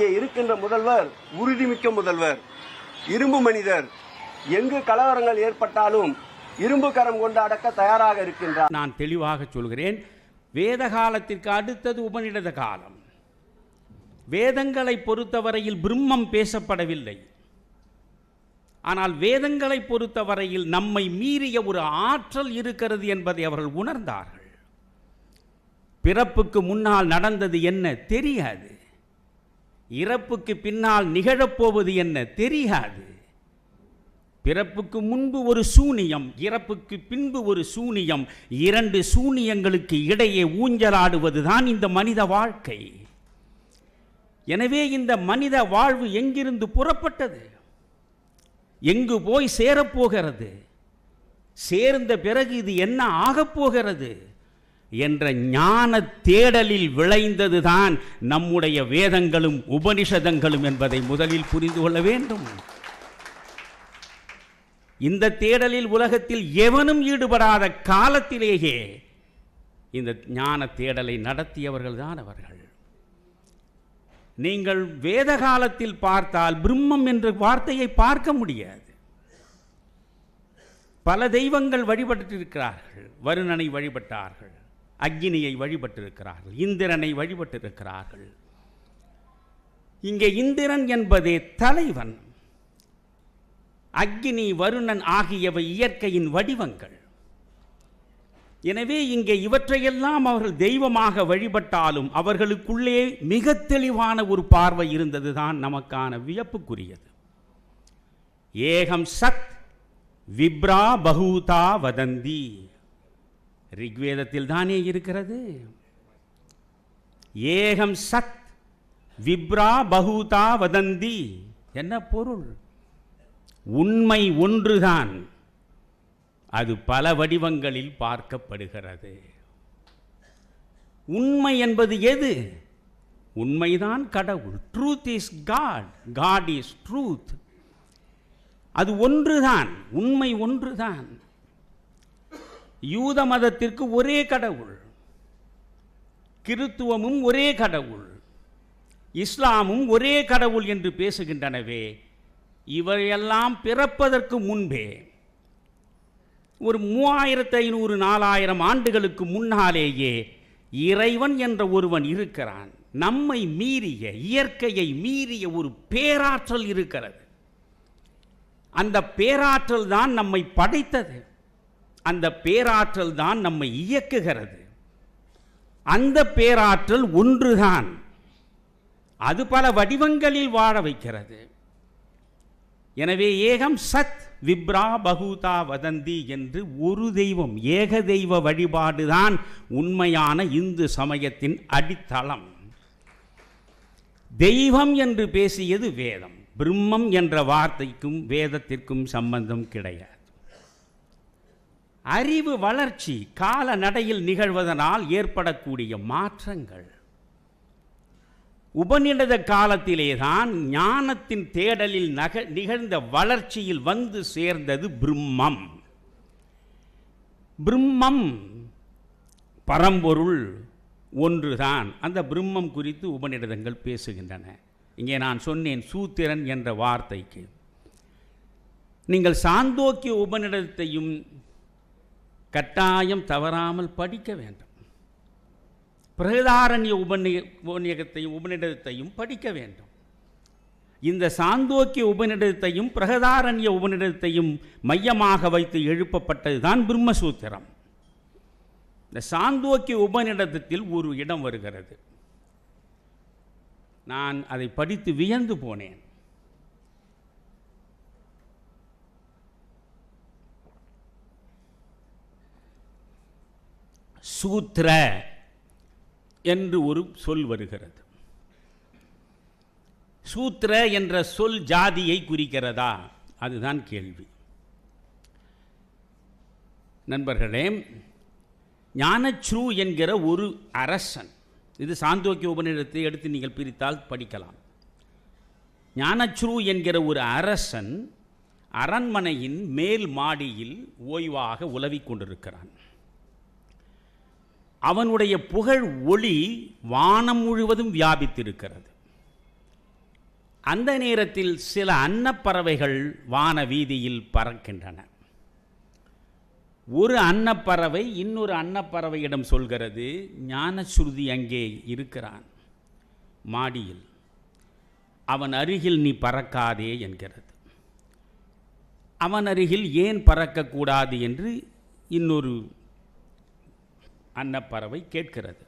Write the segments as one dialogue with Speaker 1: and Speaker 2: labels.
Speaker 1: இங்கே இருக்கின்ற முதல்வர் உறுதிமிக்க முதல்வர் இரும்பு மனிதர். எங்கு கலவரங்கள் ஏற்பட்டாலும் இரும்பு கரம் கொண்டு அடக்க தயாராக இருக்கின்றார்.
Speaker 2: நான் தெளிவாக சொல்கிறேன் வேத காலத்திற்கு அடுத்தது உபநிடத காலம். வேதங்களை பொறுத்தவரையில் பிரம்மம் பேசப்படவில்லை. ஆனால் வேதங்களை பொறுத்தவரையில் நம்மை மீறிய ஒரு ஆற்றல் இருக்கிறது என்பதை அவர்கள் உணர்ந்தார்கள். பிறப்புக்கு முன்னால் நடந்தது என்ன? தெரியாது. இறப்புக்கு பின்னால் நிகழப்போவது என்ன தெரியாது. பிறப்புக்கு முன்பு ஒரு சூனியம் இறப்புக்கு பின்பு ஒரு சூனியம் இரண்டு சூனியங்களுக்கு இடையே ஊஞ்சலாடுவதுதான் இந்த மனித வாழ்க்கை. எனவே இந்த மனித வாழ்வு எங்கிருந்து புறப்பட்டது? எங்கு போய் சேரப்போகிறது? சேர்ந்த பிறகு இது என்ன ஆகப் போகிறது? என்ற ஞான தேடலில் விளைந்ததுதான் நம்முடைய வேதங்களும் உபனிஷதங்களும் என்பதை முதலில் புரிந்து கொள்ள வேண்டும். இந்த தேடலில் உலகத்தில் எவனும் ஈடுபடாத காலத்திலேயே இந்த ஞான தேடலை நடத்தியவர்கள் தான் அவர்கள். நீங்கள் வேத காலத்தில் பார்த்தால் பிரம்மம் என்ற வார்த்தையை பார்க்க முடியாது. பல தெய்வங்கள் வழிபட்டிருக்கிறார்கள் வருணனை வழிபட்டார்கள் அக்னியை வழிபட்டிருக்கிறார்கள் இந்திரனை வழிபட்டிருக்கிறார்கள். இங்கே இந்திரன் என்பதே தலைவன். அக்னி வருணன் ஆகியவை இயற்கையின் வடிவங்கள். எனவே இங்கே இவற்றையெல்லாம் அவர்கள் தெய்வமாக வழிபட்டாலும் அவர்களுக்குள்ளே மிக தெளிவான ஒரு பார்வை இருந்ததுதான் நமக்கான வியப்புக்குரியது. ஏகம் சத் விப்ரா பகூதா வதந்தி. ரிக்வேதத்தில் தானே இருக்கிறது? ஏகம் சத் விப்ரா பகூதா வதந்தி. என்ன பொருள்? உண்மை ஒன்றுதான். அது பல வடிவங்களில் பார்க்கப்படுகிறது. உண்மை என்பது எது? உண்மைதான் கடவுள். Truth is God God is truth அது ஒன்றுதான். உண்மை ஒன்றுதான். யூத மதத்திற்கு ஒரே கடவுள். கிறித்துவமும் ஒரே கடவுள். இஸ்லாமும் ஒரே கடவுள் என்று பேசுகின்றனவே. இவையெல்லாம் பிறப்பதற்கு முன்பே. ஒரு மூவாயிரத்து ஐநூறு நாலாயிரம் ஆண்டுகளுக்கு முன்னாலேயே இறைவன் என்ற ஒருவன் இருக்கிறான். நம்மை மீறிய இயற்கையை மீறிய ஒரு பேராற்றல் இருக்கிறது. அந்த பேராற்றல் தான் நம்மை படைத்தது. அந்த பேராற்றல் தான் நம்மை இயக்குகிறது. அந்த பேராற்றல் ஒன்றுதான். அது பல வடிவங்களில் வாழ வைக்கிறது. எனவே ஏகம் சத் விப்ரா பகூதா வதந்தி என்று ஒரு தெய்வம் ஏக தெய்வ வழிபாடுதான் உண்மையான இந்து சமயத்தின் அடித்தளம். தெய்வம் என்று பேசியது வேதம் பிரம்மம் என்ற வார்த்தைக்கும் வேதத்திற்கும் சம்பந்தம் கிடையாது. அறிவு வளர்ச்சி கால நடையில் நிகழ்வதனால் ஏற்படக்கூடிய மாற்றங்கள். உபநிடத காலத்திலேதான் ஞானத்தின் தேடலில் நக நிகழ்ந்த வளர்ச்சியில் வந்து சேர்ந்தது பிரம்மம். பிரம்மம் பரம்பொருள் ஒன்றுதான். அந்த பிரம்மம் குறித்து உபநிடதங்கள் பேசுகின்றன. இங்கே நான் சொன்னேன் சூத்திரன் என்ற வார்த்தைக்கு. நீங்கள் சாந்தோக்கிய உபநிடத்தையும் கட்டாயம் தவறாமல் படிக்க வேண்டும். பிரகதாரண்ய உபநி உபநியகத்தையும் உபநிடதத்தையும் படிக்க வேண்டும். இந்த சாந்தோக்கிய உபநிடதத்தையும் பிரகதாரண்ய உபநிடதத்தையும் மையமாக வைத்து எழுப்பப்பட்டது தான் பிரம்மசூத்திரம். இந்த சாந்தோக்கிய உபநிடதத்தில் ஒரு இடம் வருகிறது. நான் அதை படித்து வியந்து போனேன். சூத்திர என்று ஒரு சொல் வருகிறது. சூத்திர என்ற சொல் ஜாதியை குறிக்கிறதா? அதுதான் கேள்வி. நண்பர்களே ஞானச்ரு என்கிற ஒரு அரசன் இது சாந்தோக்கிய உபநிடத்தை எடுத்து நீங்கள் பிரித்தால் படிக்கலாம். ஞானச்ரு என்கிற ஒரு அரசன் அரண்மனையின் மேல் மாடியில் ஓய்வாக உலவிக் கொண்டிருக்கிறான். அவனுடைய புகழ் ஒளி வானம் முழுவதும் வியாபித்திருக்கிறது. அந்த நேரத்தில் சில அன்னப்பறவைகள் வான வீதியில் பறக்கின்றன. ஒரு அன்னப்பறவை இன்னொரு அன்னப்பறவையிடம் சொல்கிறது ஞானஸ்ருதி அங்கே இருக்கிறான் மாடியில். அவன் அருகில் நீ பறக்காதே என்கிறது. அவன் அருகில் ஏன் பறக்கக்கூடாது என்று இன்னொரு அன்னப்பறவை கேட்கிறது.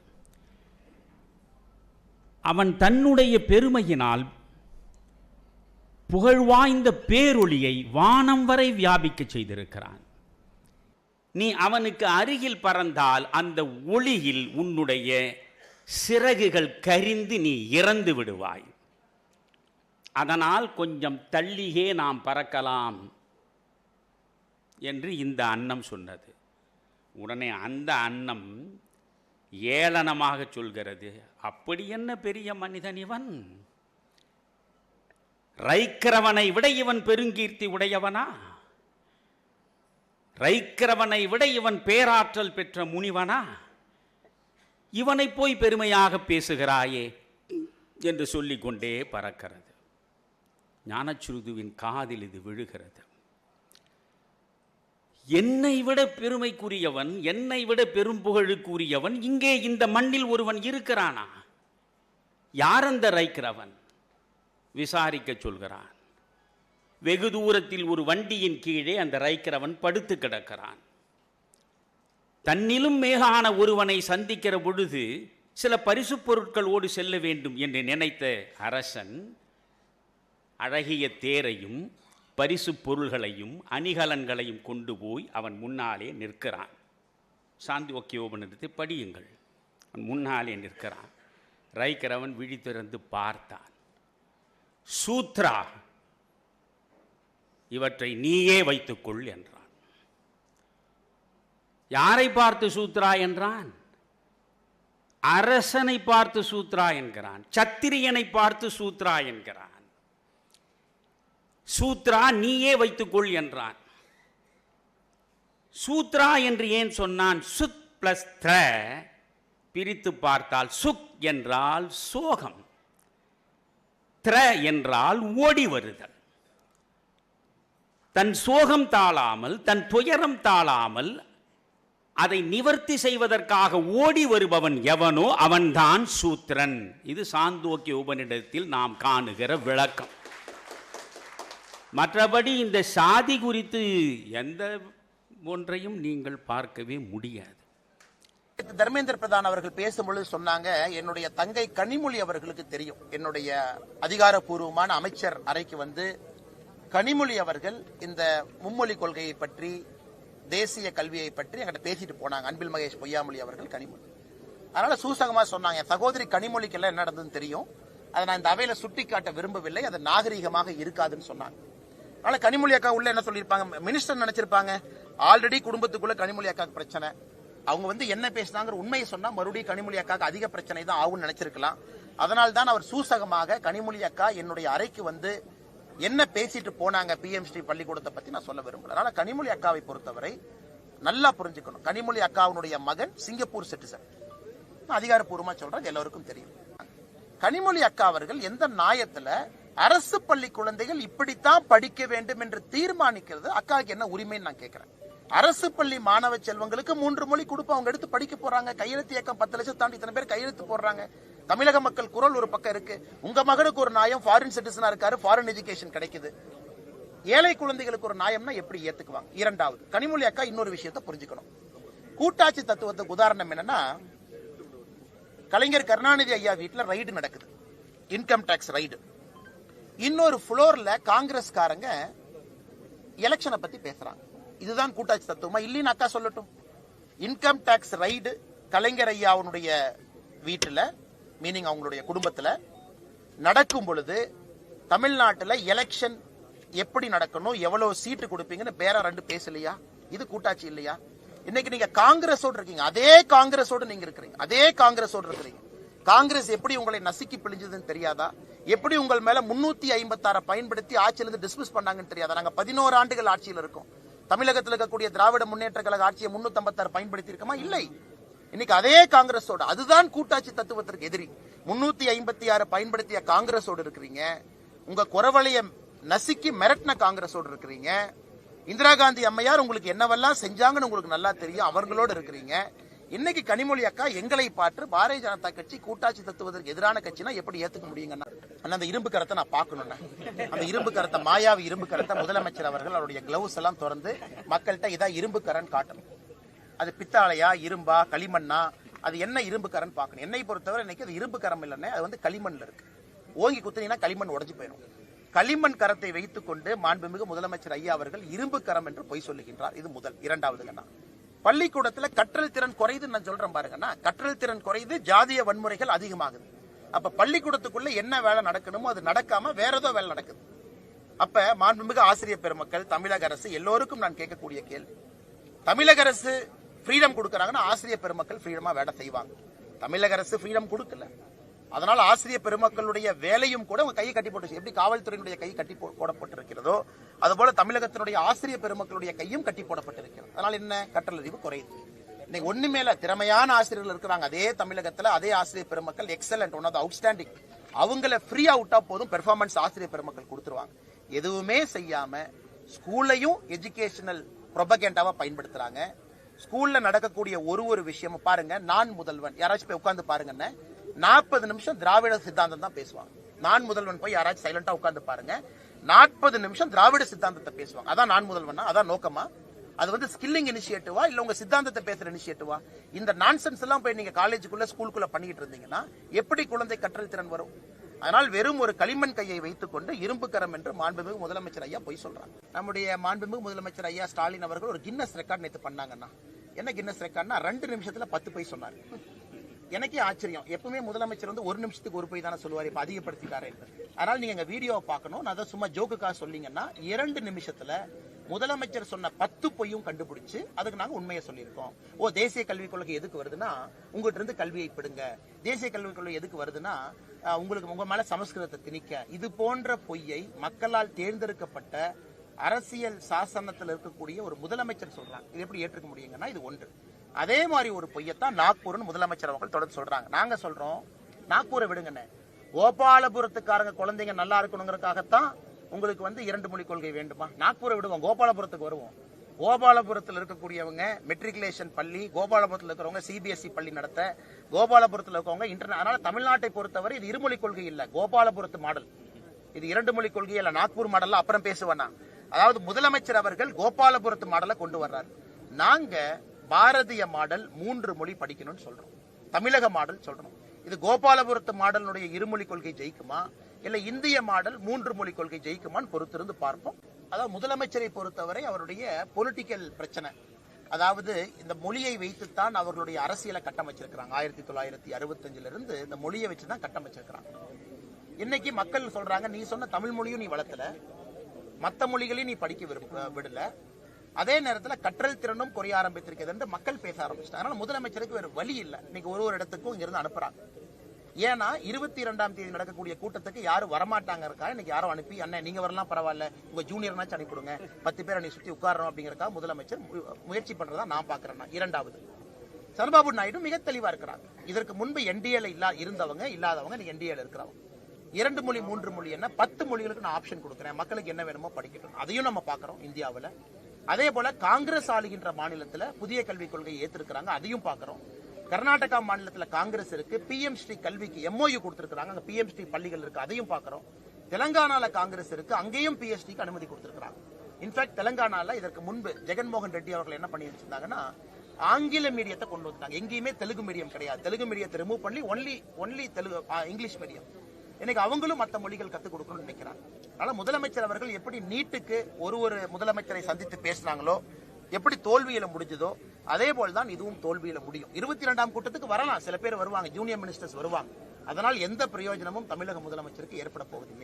Speaker 2: அவன் தன்னுடைய பெருமையினால் புகழ்வாய்ந்த பேரொளியை வானம் வரை வியாபிக்கச் செய்திருக்கிறான். நீ அவனுக்கு அருகில் பறந்தால் அந்த ஒளியில் உன்னுடைய சிறகுகள் கரிந்து நீ இறந்து விடுவாய். அதனால் கொஞ்சம் தள்ளியே நாம் பறக்கலாம் என்று இந்த அன்னம் சொன்னது. உடனே அந்த அன்னம் ஏளனமாக சொல்கிறது. அப்படி என்ன பெரிய மனிதன் இவன்? ரைக்கிறவனை விட இவன் பெருங்கீர்த்தி உடையவனா? ரைக்கிறவனை விட இவன் பேராற்றல் பெற்ற முனிவனா? இவனை போய் பெருமையாக பேசுகிறாயே என்று சொல்லிக்கொண்டே பறக்கிறது. ஞானச்சுருதுவின் காதில் இது விழுகிறது. என்னை விட பெருமைக்குரியவன் என்னை விட பெரும்புகழுக்குரியவன் இங்கே இந்த மண்ணில் ஒருவன் இருக்கிறானா? யார் அந்த ரைக்கிறவன்? விசாரிக்க சொல்கிறான். வெகு தூரத்தில் ஒரு வண்டியின் கீழே அந்த ரைக்கிறவன் படுத்து கிடக்கிறான். தன்னிலும் மேகான ஒருவனை சந்திக்கிற பொழுது சில பரிசுப் பொருட்களோடு செல்ல வேண்டும் என்று நினைத்த அரசன் அழகிய தேரையும் பரிசுப் பொருள்களையும் அணிகலன்களையும் கொண்டு போய் அவன் முன்னாலே நிற்கிறான். சாந்தி ஒக்கியோபனிடத்தை படியுங்கள். அவன் முன்னாலே நிற்கிறான். ரைக்கிறவன் விழி திறந்து பார்த்தான். சூத்ரா இவற்றை நீயே வைத்துக்கொள் என்றான். யாரை பார்த்து சூத்ரா என்றான்? அரசனை பார்த்து சூத்ரா என்கிறான். சத்திரியனை பார்த்து சூத்ரா என்கிறான். சூத்ரா நீயே வைத்துக்கொள் என்றான். சூத்ரா என்று ஏன் சொன்னான்? சுத் பிளஸ் த்ர பிரித்து பார்த்தால் சுக் என்றால் சோகம். த்ர என்றால் ஓடி வருதல். தன் சோகம் தாழாமல் தன் துயரம் தாழாமல் அதை நிவர்த்தி செய்வதற்காக ஓடி வருபவன் எவனோ அவன்தான் சூத்திரன் இது சாந்தோக்கிய உபனிடத்தில் நாம் காணுகிற விளக்கம். மற்றபடி இந்த சாதி குறித்து எந்த ஒன்றையும் நீங்கள் பார்க்கவே முடியாது.
Speaker 3: தர்மேந்திர பிரதான் அவர்கள் பேசும்பொழுது சொன்னாங்க என்னுடைய தங்கை கனிமொழி அவர்களுக்கு தெரியும். என்னுடைய அதிகாரப்பூர்வமான அமைச்சர் அறைக்கு வந்து கனிமொழி அவர்கள் இந்த மும்மொழி கொள்கையை பற்றி தேசிய கல்வியை பற்றி என்கிட்ட பேசிட்டு போனாங்க. அன்பில் மகேஷ் பொய்யாமொழி அவர்கள் கனிமொழி. அதனால சூசகமா சொன்னாங்க சகோதரி கனிமொழிக்கு எல்லாம் என்ன நடந்ததுன்னு தெரியும். அதை நான் இந்த அவையில சுட்டி காட்ட விரும்பவில்லை. அது நாகரீகமாக இருக்காதுன்னு சொன்னாங்க. அதனால கனிமொழி அக்கா உள்ள என்ன சொல்லியிருப்பாங்க? மினிஸ்டர் நினைச்சிருப்பாங்க. ஆல்ரெடி குடும்பத்துக்குள்ள கனிமொழி அக்காக்கு பிரச்சனை. அவங்க வந்து என்ன பேசினாங்கிற உண்மையை சொன்னா மறுபடியும் கனிமொழி அக்காக்கு அதிக பிரச்சனை தான் ஆகும்னு நினைச்சிருக்கலாம். அதனால் தான் அவர் சூசகமாக கனிமொழி அக்கா என்னுடைய அறைக்கு வந்து என்ன பேசிட்டு போனாங்க பிஎம் ஸ்ரீ பள்ளிக்கூடத்தை பத்தி நான் சொல்ல விரும்பல. அதனால கனிமொழி அக்காவை பொறுத்தவரை நல்லா புரிஞ்சுக்கணும். கனிமொழி அக்காவுடைய மகன் சிங்கப்பூர் சிட்டிசன் நான் அதிகாரப்பூர்வமா சொல்றது எல்லோருக்கும் தெரியும். கனிமொழி அக்கா அவர்கள் எந்த நாயத்துல அரசு பள்ளி குழந்தைகள் இப்படித்தான் படிக்க வேண்டும் என்று தீர்மானிக்கிறது. அக்காவுக்கு என்ன உரிமைன்னு நான் கேட்கிறேன் அரசு பள்ளி மாணவ செல்வங்களுக்கு மூன்று மொழி கொடுப்போம். அவங்க எடுத்து படிக்க போறாங்க. கையெழுத்து இயக்கம் பத்து லட்சம் தாண்டி இத்தனை பேர் கையெழுத்து போடுறாங்க. தமிழக மக்கள் குரல் ஒரு பக்கம் இருக்கு. உங்க மகனுக்கு ஒரு நாயம் ஃபாரின் சிட்டிசனா இருக்காரு ஃபாரின் எஜுகேஷன் கிடைக்குது. ஏழை குழந்தைகளுக்கு ஒரு நியாயம்னா எப்படி ஏத்துக்குவாங்க? இரண்டாவது கனிமொழி அக்கா இன்னொரு விஷயத்தை புரிஞ்சுக்கணும். கூட்டாட்சி தத்துவத்துக்கு உதாரணம் என்னன்னா கலைஞர் கருணாநிதி ஐயா வீட்டில் ரைடு நடக்குது. இன்கம் டாக்ஸ் ரைடு இன்னொரு ஃப்ளோர்ல காங்கிரஸ்காரங்க எலெக்ஷனை பத்தி பேசுறாங்க. இதுதான் கூட்டாட்சி தத்துவமா? இல்லைன்னு அக்கா சொல்லட்டும். இன்கம் டாக்ஸ் ரைடு கலைஞர் ஐயாவுடைய வீட்டில் மீனிங் அவங்களுடைய குடும்பத்தில் நடக்கும் பொழுது தமிழ்நாட்டில் எலெக்ஷன் எப்படி நடக்கணும் எவ்வளவு சீட்டு கொடுப்பீங்கன்னு பேரா ரெண்டு பேசலையா? இது கூட்டாட்சி இல்லையா? இன்னைக்கு நீங்க காங்கிரஸோடு இருக்கீங்க. அதே காங்கிரஸோடு நீங்க இருக்கிறீங்க. அதே காங்கிரஸோடு இருக்கிறீங்க. காங்கிரஸ் எப்படி உங்களை நசுக்கி பிழிஞ்சதுன்னு தெரியாதா? எப்படி உங்கள் மேல முன்னூத்தி ஐம்பத்தாறை பயன்படுத்தி ஆட்சியிலிருந்து டிஸ்மிஸ் பண்ணாங்கன்னு தெரியாதா? நாங்க பதினோரு ஆண்டுகள் ஆட்சியில் இருக்கோம். தமிழகத்தில் இருக்கக்கூடிய திராவிட முன்னேற்ற கழக ஆட்சியை முன்னூத்தி ஐம்பத்தாறு பயன்படுத்தி இருக்கமா இல்லை. இன்னைக்கு அதே காங்கிரஸோட அதுதான் கூட்டாட்சி தத்துவத்திற்கு எதிரி. முன்னூத்தி ஐம்பத்தி ஆறு பயன்படுத்திய காங்கிரஸோடு இருக்கிறீங்க. உங்க குறவளைய நசுக்கி மிரட்டின காங்கிரஸோடு இருக்கிறீங்க. இந்திரா காந்தி அம்மையார் உங்களுக்கு என்னவெல்லாம் செஞ்சாங்கன்னு உங்களுக்கு நல்லா தெரியும். அவர்களோடு இருக்கிறீங்க. இன்னைக்கு கனிமொழி அக்கா எங்களை பார்த்து பாரதிய ஜனதா கட்சி கூட்டாட்சி தத்துவதற்கு எதிரான கட்சினா எப்படி ஏத்துக்க முடியுங்கன்னா அந்த இரும்பு கரத்தை நான் பார்க்கணும்னா அந்த இரும்பு கரத்தை மாயாவி இரும்பு கரத்தை முதலமைச்சர் அவர்கள் அவருடைய கிளவுஸ் எல்லாம் திறந்து மக்கள்கிட்ட இதான் இரும்பு கரன் காட்டணும். அது பித்தாளையா இரும்பா களிமண்ணா? அது என்ன இரும்பு கரன் பார்க்கணும்? என்னை பொறுத்தவரை இன்னைக்கு அது இரும்பு கரம் இல்லைன்னா அது வந்து களிமண்ல இருக்கு. ஓங்கி குத்துனீங்கன்னா களிமண் உடைஞ்சு போயிடும். களிமண் கரத்தை வைத்துக்கொண்டு மாண்புமிகு முதலமைச்சர் ஐயா அவர்கள் இரும்பு கரம் என்று பொய் சொல்லுகின்றார். இது முதல். இரண்டாவது கண்ணா பள்ளிக்கூடத்துல கற்றல் திறன் குறையுதுன்னு நான் சொல்றேன் பாருங்கன்னா கற்றல் திறன் குறையுது ஜாதிய வன்முறைகள் அதிகமாகுது. அப்ப பள்ளிக்கூடத்துக்குள்ள என்ன வேலை நடக்கணுமோ அது நடக்காம வேற ஏதோ வேலை நடக்குது. அப்ப மாண்புமிகு ஆசிரியர் பெருமக்கள் தமிழக அரசு எல்லோருக்கும் நான் கேட்கக்கூடிய கேள்வி. தமிழக அரசு ஃப்ரீடம் கொடுக்கறாங்கன்னா ஆசிரியர் பெருமக்கள் ஃப்ரீடமா வேலை செய்வாங்க. தமிழக அரசு ஃப்ரீடம் கொடுக்கல. அதனால் ஆசிரியர் பெருமக்களுடைய வேலையும் கூட உங்க கையை கட்டி போட்டு எப்படி காவல்துறையினுடைய கை கட்டி போடப்பட்டிருக்கிறதோ அதுபோல தமிழகத்தினுடைய ஆசிரியர் பெருமக்களுடைய கையும் கட்டி போடப்பட்டிருக்கிறது. அதனால் என்ன? கற்றலறிவு குறையுது. இன்னைக்கு ஒண்ணுமே மேல திறமையான ஆசிரியர்கள் இருக்கிறாங்க. அதே தமிழகத்துல அதே ஆசிரியர் பெருமக்கள் எக்ஸலண்ட் ஒன் ஆஃப் அவுட்ஸ்டாண்டிங் அவங்கள ஃப்ரீயா விட்டா போதும் பெர்ஃபார்மன்ஸ் ஆசிரியர் பெருமக்கள் கொடுத்துருவாங்க. எதுவுமே செய்யாம ஸ்கூல்லையும் எஜுகேஷனல் ப்ரொபகேண்டாவா பயன்படுத்துறாங்க. ஸ்கூல்ல நடக்கக்கூடிய ஒரு ஒரு விஷயமும் பாருங்க நான் முதல்வன். யாராச்சும் போய் உட்காந்து பாருங்கன்னு நாற்பது நிமிஷம் திராவிட சித்தாந்தம் தான் பேசுவாங்க. நான் முதல்வன் போய் யாராச்சும் சைலண்டா உட்கார்ந்து பாருங்க. நாற்பது நிமிஷம் திராவிட சித்தாந்தத்தை பேசுவாங்க. அதான் நான் முதல்வனா? அதான் நோக்கமா? அது வந்து ஸ்கில்லிங் இனிஷியேட்டிவா இல்ல உங்க சித்தாந்தத்தை பேசுற இனிஷியேட்டிவா இந்த நான்சென்ஸ் எல்லாம் போய் நீங்க காலேஜுக்குள்ள ஸ்கூலுக்குள்ள பண்ணிட்டு இருந்தீங்கன்னா எப்படி குழந்தை கற்றல் திறன் வரும்? அதனால் வெறும் ஒரு களிமண் கையை வைத்துக்கொண்டு இரும்பு கரம் என்று மாண்புமிகு முதலமைச்சர் ஐயா பொய் சொல்றாங்க நம்முடைய மாண்புமிகு முதலமைச்சர் ஐயா ஸ்டாலின் அவர்கள் ஒரு கின்னஸ் ரெக்கார்ட் நேற்று பண்ணாங்கன்னா என்ன கின்னஸ் ரெக்கார்ட்னா ரெண்டு நிமிஷத்துல பத்து பை சொன்னார். எனக்கே ஆச்சரியம். எப்பவுமே முதலமைச்சர் வந்து ஒரு நிமிஷத்துக்கு ஒரு போய் தானே சொல்லுவார் இப்போ அதிகப்படுத்திட்டாரு அதனால் அதனால நீங்க எங்க வீடியோவை பார்க்கணும். நான் அதை சும்மா ஜோக்குக்காக சொன்னீங்கன்னா இரண்டு நிமிஷத்துல முதலமைச்சர் சொன்ன பத்து பொய்யும் கண்டுபிடிச்சு அதுக்கு நாங்க உண்மையை சொல்லியிருக்கோம். ஓ தேசிய கல்விக் கொள்கை எதுக்கு வருதுன்னா உங்ககிட்ட இருந்து கல்வியை பிடுங்க தேசிய கல்விக் கொள்கை எதுக்கு வருதுன்னா உங்களுக்கு உங்க மேல சமஸ்கிருதத்தை திணிக்க. இது போன்ற பொய்யை மக்களால் தேர்ந்தெடுக்கப்பட்ட அரசியல் சாசனத்தில் இருக்கக்கூடிய ஒரு முதலமைச்சர் சொல்றாங்க இது எப்படி ஏற்றுக்க முடியுங்கன்னா இது ஒன்று. அதே மாதிரி ஒரு பொய்யத்தான் நாக்பூர்னு முதலமைச்சர் அவர்கள் தொடர்ந்து சொல்றாங்க. நாங்க சொல்றோம் நாக்பூரை விடுங்கண்ணே கோபாலபுரத்துக்காரங்க குழந்தைங்க நல்லா இருக்கணுங்கிறதுக்காகத்தான் உங்களுக்கு வந்து இரண்டு மொழி கொள்கை வேண்டுமா? நாக்பூரை விடுவோம் கோபாலபுரத்துக்கு வருவோம். கோபாலபுரத்தில் இருக்கக்கூடியவங்க மெட்ரிகுலேஷன் பள்ளி கோபாலபுரத்தில் இருக்கிறவங்க சிபிஎஸ்இ பள்ளி நடத்த கோபாலபுரத்தில் இருக்கவங்க இன்டர்நெட் அதனால தமிழ்நாட்டை பொறுத்தவரை இது இருமொழி கொள்கை இல்லை கோபாலபுரத்து மாடல். இது இரண்டு மொழி கொள்கை இல்லை நாக்பூர் மாடல்ல அப்புறம் பேசுவேன் அதாவது முதலமைச்சர் அவர்கள் கோபாலபுரத்து மாடலை கொண்டு வர்றாரு. நாங்க பாரதிய மாடல் மூன்று மொழி படிக்கணும்னு சொல்றோம். தமிழக மாடல் சொல்றோம். இது கோபாலபுரத்து மாடலுடைய இருமொழி கொள்கை ஜெயிக்குமா? இல்ல இந்திய மாடல் மூன்று மொழி கொள்கை ஜெயிக்குமான்னு பொறுத்திருந்து பார்ப்போம். அதாவது முதலமைச்சரை பொறுத்தவரை அவருடைய பொலிட்டிக்கல் பிரச்சனை. அதாவது இந்த மொழியை வைத்துத்தான் அவர்களுடைய அரசியலை கட்டமைச்சிருக்கிறாங்க. ஆயிரத்தி தொள்ளாயிரத்தி அறுபத்தஞ்சுல இருந்து இந்த மொழியை வச்சுதான் கட்டமைச்சிருக்கிறாங்க. இன்னைக்கு மக்கள் சொல்றாங்க நீ சொன்ன தமிழ் மொழியும் நீ வளர்த்தல மத்த மொழிகளையும் நீ படிக்க விரும்ப விடல. அதே நேரத்துல கற்றல் திறனும் குறைய ஆரம்பித்திருக்கிறது என்று மக்கள் பேச ஆரம்பிச்சிட்டாங்க. அதனால முதலமைச்சருக்கு வேறு வழி இல்ல. இன்னைக்கு ஒரு ஒரு இடத்துக்கும் இங்க இருந்து அனுப்புறாங்க. ஏன்னா இருபத்தி இரண்டாம் தேதி நடக்கக்கூடிய கூட்டத்துக்கு யாரும் வரமாட்டாங்க. இருக்கா? இன்னைக்கு யாரும் அனுப்பி அண்ணன் நீங்க வரலாம் பரவாயில்ல. உங்க ஜூனியர்னாச்சும் அனுப்பிவிடுங்க. பத்து பேர் நீ சுத்தி உட்காரணும் அப்படிங்கறக்கா முதலமைச்சர் மு- முயற்சி பண்றதா நான் பாக்குறேன் இரண்டாவது சந்திரபாபு நாயுடு மிக தெளிவா இருக்கிறாங்க இதற்கு முன்பு என்டிஏல இல்லா இருந்தவங்க இல்லாதவங்க என்டிஏல இருக்கிறவங்க. இரண்டு மொழி மூன்று மொழி என்ன? பத்து மொழிகளுக்கு நான் ஆப்ஷன் கொடுக்குறேன். மக்களுக்கு என்ன வேணுமோ படிக்கட்டும். அதையும் நம்ம பாக்குறோம் இந்தியாவுல. அதே போல காங்கிரஸ் ஆளுகின்ற மாநிலத்துல புதிய கல்விக் கொள்கையை ஏத்திருக்கிறாங்க அதையும் பாக்குறோம் கர்நாடகா மாநிலத்துல காங்கிரஸ் இருக்கு பிஎம் ஸ்ரீ கல்விக்கு எம்ஓயு கொடுத்திருக்காங்க அங்க பிஎம் ஸ்ரீ பள்ளிகள் இருக்கு அதையும் பாக்குறோம் தெலங்கானால காங்கிரஸ் இருக்கு அங்கேயும் பிஎஸ்டிக்கு அனுமதி கொடுத்திருக்கிறாங்க. இன்ஃபேக்ட் தெலங்கானால இதற்கு முன்பு ஜெகன்மோகன் ரெட்டி அவர்கள் என்ன பண்ணி வச்சிருந்தாங்கன்னா ஆங்கில மீடியத்தை கொண்டு வந்தாங்க. எங்கேயுமே தெலுங்கு மீடியம் கிடையாது. தெலுங்கு மீடியத்தை ரிமூவ் பண்ணி only only Telugu English medium இன்னைக்கு அவங்களும் மத்த மொழிகள் கற்றுக் கொடுக்கணும்னு நினைக்கிறாங்க. அதனால முதலமைச்சர் அவர்கள் எப்படி நீட்டுக்கு ஒரு ஒரு முதலமைச்சரை சந்தித்து பேசினாங்களோ எப்படி தோல்வியில முடிஞ்சதோ அதே போல் தான் இதுவும் தோல்வியில முடியும். இருபத்தி ரெண்டாம் கூட்டத்துக்கு வரலாம். சில பேர் வருவாங்க ஜூனியர் மினிஸ்டர்ஸ் வருவாங்க. அதனால் எந்த பிரயோஜனமும் தமிழக முதலமைச்சருக்கு ஏற்பட போவதில்லைங்க.